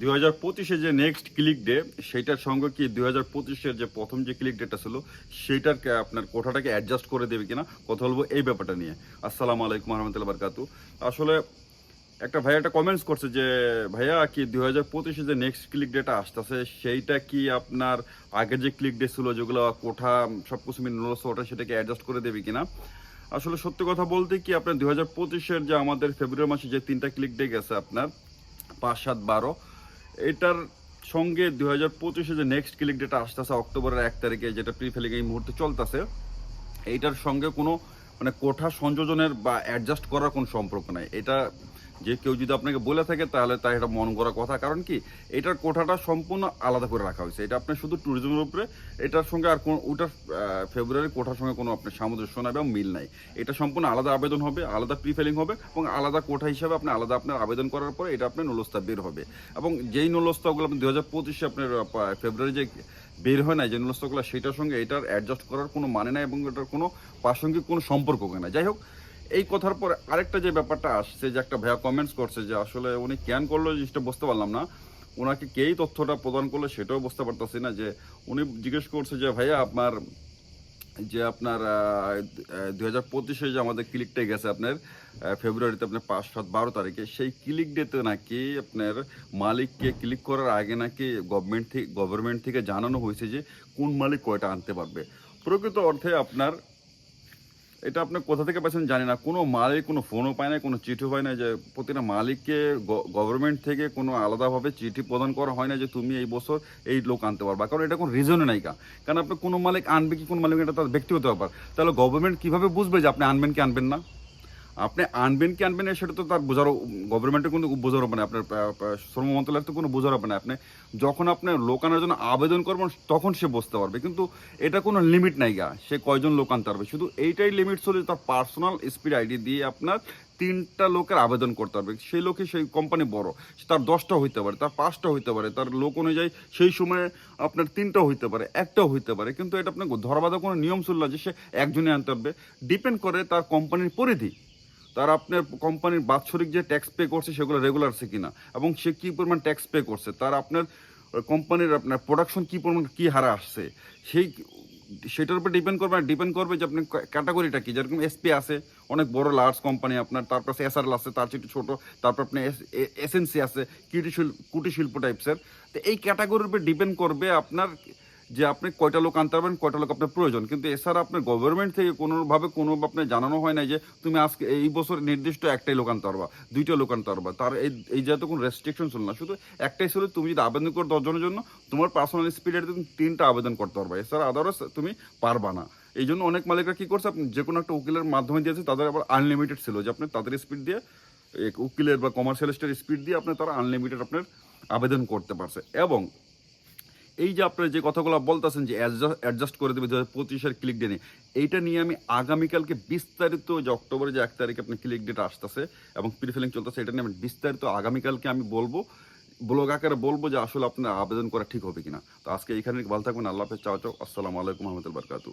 দুই পঁচিশে যে নেক্সট ক্লিক ডে সেইটার সঙ্গে কি দুই হাজার যে প্রথম যে ক্লিক ডেটা ছিল, সেইটার আপনার কোঠাটাকে অ্যাডজাস্ট করে দেবে কিনা, কথা বলব এই ব্যাপারটা নিয়ে। আসসালামু আলাইকুম রহমতুল্লাহ বারকাতু আসলে একটা ভাইয়া একটা কমেন্টস করছে যে, ভাইয়া, কি দুই হাজার পঁচিশে যে নেক্সট ক্লিক ডেটা আসতেছে, সেইটা কি আপনার আগে যে ক্লিক ডে ছিল, যেগুলো কোঠা সব কিছু মিলস ওটা সেটাকে অ্যাডজাস্ট করে দেবে কিনা? আসলে সত্যি কথা বলতে কি, আপনার দুই হাজার পঁচিশের যে আমাদের ফেব্রুয়ারি মাসে যে তিনটা ক্লিক ডে গেছে আপনার, পাঁচ সাত বারো এটার সঙ্গে দুই হাজার পঁচিশে যে নেক্সট ক্লিক ডেটা আসতেছে অক্টোবরের এক তারিখে, যেটা প্রি ফেলিং এই মুহূর্তে চলতেছে, এইটার সঙ্গে কোনো মানে কোঠা সংযোজনের বা অ্যাডজাস্ট করার কোনো সম্পর্ক নাই। এটা যে কেউ যদি আপনাকে বলে থাকে, তাহলে তার এটা মন করা কথা। কারণ কি? এটার কোঠাটা সম্পূর্ণ আলাদা করে রাখা হয়েছে। এটা আপনার শুধু ট্যুরিজমের উপরে, এটার সঙ্গে আর কোনো ওটার ফেব্রুয়ারি কোঠার সঙ্গে কোনো আপনার সামঞ্জস্য নাই বা মিল নাই। এটা সম্পূর্ণ আলাদা আবেদন হবে, আলাদা প্রি ফিলিং হবে এবং আলাদা কোঠা হিসাবে আপনি আলাদা আপনার আবেদন করার পরে এটা আপনার নলস্তা বের হবে। এবং যেই নলস্তাগুলো আপনি দু হাজার পঁচিশে আপনার ফেব্রুয়ারি যে বের হয় না যে নলস্তাগুলো, সেটার সঙ্গে এটার অ্যাডজাস্ট করার কোনো মানে নাই এবং এটার কোনো প্রাসঙ্গিক কোনো সম্পর্ক না যাই হোক এই কথার পরে আরেকটা যে ব্যাপারটা আসছে, যে একটা ভাইয়া কমেন্টস করছে যে আসলে উনি ক্যান করল জিনিসটা বুঝতে পারলাম না। ওনাকে কেই তথ্যটা প্রদান করল সেটাও বুঝতে পারতেছি না, যে উনি জিজ্ঞেস করছে যে, ভাইয়া, আপনার, যে আপনার দু হাজার পঁচিশে যে আমাদের ক্লিক ডে গেছে আপনার ফেব্রুয়ারিতে আপনার পাঁচ, সাত, বারো তারিখে, সেই ক্লিক ডেতে নাকি আপনার মালিককে ক্লিক করার আগে নাকি গভর্নমেন্ট থেকে গভর্নমেন্ট থেকে জানানো হয়েছে যে কোন মালিক কয়টা আনতে পারবে? প্রকৃত অর্থে আপনার এটা আপনি কোথা থেকে পাচ্ছেন জানি না। কোনো মালিক, কোনো ফোনও পায় না কোনো চিঠিও পায় না যে প্রতিটা মালিককে গভর্নমেন্ট থেকে কোনো আলাদাভাবে চিঠি প্রদান করা হয় না যে তুমি এই বছর এই লোক আনতে পারবা। কারণ এটা কোনো রিজনে নাই কারণ আপনি কোনো মালিক আনবে কি কোনো মালিক, এটা তার ব্যক্তিগত ব্যাপার। তাহলে গভর্নমেন্ট কীভাবে বুঝবে যে আপনি আনবেন কি আনবেন না? আপনি আনবেন কি আনবেন না, সেটা তো তার বোঝারও গভর্নমেন্টের কোনো বোঝার হবে না। আপনার শ্রম মন্ত্রণালয়ের তো কোনো বোঝার হবে না। আপনি যখন আপনি লোক আনার জন্য আবেদন করবেন, তখন সে বুঝতে পারবে। কিন্তু এটা কোনো লিমিট নাই গা। সে কয়জন লোক আনতে পারবে? শুধু এইটাই লিমিট যে তার পার্সোনাল স্পিড আইডি দিয়ে আপনার তিনটা লোকের আবেদন করতে পারবে। সেই লোকে সেই কোম্পানি বড়। তার দশটা হইতে পারে, তার পাঁচটা হইতে পারে, তার লোক অনুযায়ী সেই সময়ে আপনার তিনটা হইতে পারে, একটাও হইতে পারে। কিন্তু এটা আপনার ধরাবাধা কোনো নিয়ম না যে সে একজনে আনতে পারবে। ডিপেন্ড করে তার কোম্পানির পরিধি। তার আপনার কোম্পানির বাৎসরিক যে ট্যাক্স পে করছে সেগুলো রেগুলার আছে কিনা? এবং সে কী পরিমাণ ট্যাক্স পে করছে? তার আপনার কোম্পানির আপনার প্রোডাকশন কী পরিমাণ, কী হারা আসছে? সেই, সেটার উপর ডিপেন্ড করবে ডিপেন্ড করবে যে আপনি ক্যাটাগরিটা কি? যেরকম এসপি আছে, অনেক বড় লার্জ কোম্পানি আপনার, তারপর এসআরএল আছে, তার চেয়ে ছোট, তারপর আপনি এসএনসি আছে কুটি শিল্প কুটি শিল্প টাইপসের তো এই ক্যাটাগরির উপর ডিপেন্ড করবে আপনার যে আপনি কয়টা লোক আনতে পারবেন, কয়টা লোক আপনার প্রয়োজন। কিন্তু এছাড়া আপনার গভর্নমেন্ট থেকে কোনোভাবে কোনো আপনার জানানো হয় না যে তুমি আজকে এই বছর নির্দিষ্ট একটাই লোক আনতে পারবা, দুইটা লোক আনতে পারবা। তার এই এই জাতীয় কোনো রেস্ট্রিকশন ছিল না, শুধু একটাই ছিল তুমি যদি আবেদন করো দশজনের জন্য, তোমার পার্সোনাল স্পিডে তুমি তিনটা আবেদন করতে পারবা। এছাড়া আদারস তুমি পারবা না। এই জন্য অনেক মালিকরা কী করছে, আপনি যে কোনো একটা উকিলের মাধ্যমে দিয়েছে, তাদের আবার আনলিমিটেড ছিল যে আপনি তাদের স্পিড দিয়ে উকিলের বা কমার্শিয়ালিস্টের স্পিড দিয়ে আপনি তারা আনলিমিটেড আপনার আবেদন করতে পারছে। এবং এই যে আপনারা যে কথাগুলো বলতেছেন যে অ্যাডজাস্ট করে দেবে দু পঁচিশের ক্লিক ডে এইটা নিয়ে আমি আগামীকালকে বিস্তারিত যে অক্টোবরে যে এক তারিখে আপনার ক্লিক ডেট আসতেছে এবং প্রিফিলিং চলতেছে, এটা নিয়ে আমি বিস্তারিত আগামীকালকে আমি বলব। ব্লগ আকারে বলব যে আসলে আপনার আবেদন করা ঠিক হবে কিনা। তো আজকে এখানে ভালো থাকবেন, আল্লাহ হাফেজ, চাও চাও, আসসালামু আলাইকুম রহমতুল বারকাতু